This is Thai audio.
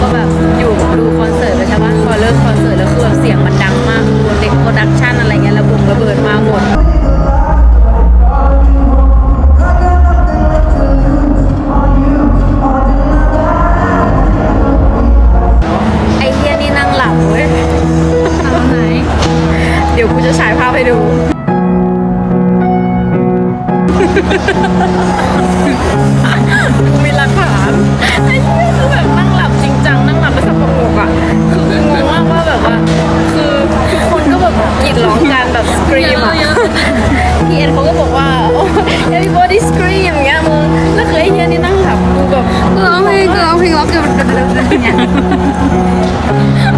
ก็แบบอยู่ดูคอนเสิร์ตเลยใช่ปะพอเลิกคอนเสิร์ตแล้วคือเสียงมันดังมากตัวเด็โปรดักชันอะไรเงี้ยระบงระเบิดมาหมด ไอเทียนี่นั่งหลับเว้ยเอาไหน เดี๋ยวกูจะฉายภาพให้ดู พี่เอ็นเขาก็บอกว่า oh, everybody scream อย่างเงี้ยมึงแล้วคือไอ้เหี้ยนี่นั่งหลับกูแบบร้องเพลงร้องเพลงร้องเกือบเนี่ยมึงนั่งเอนจอยกับโมเมนต์อะไรวะจอย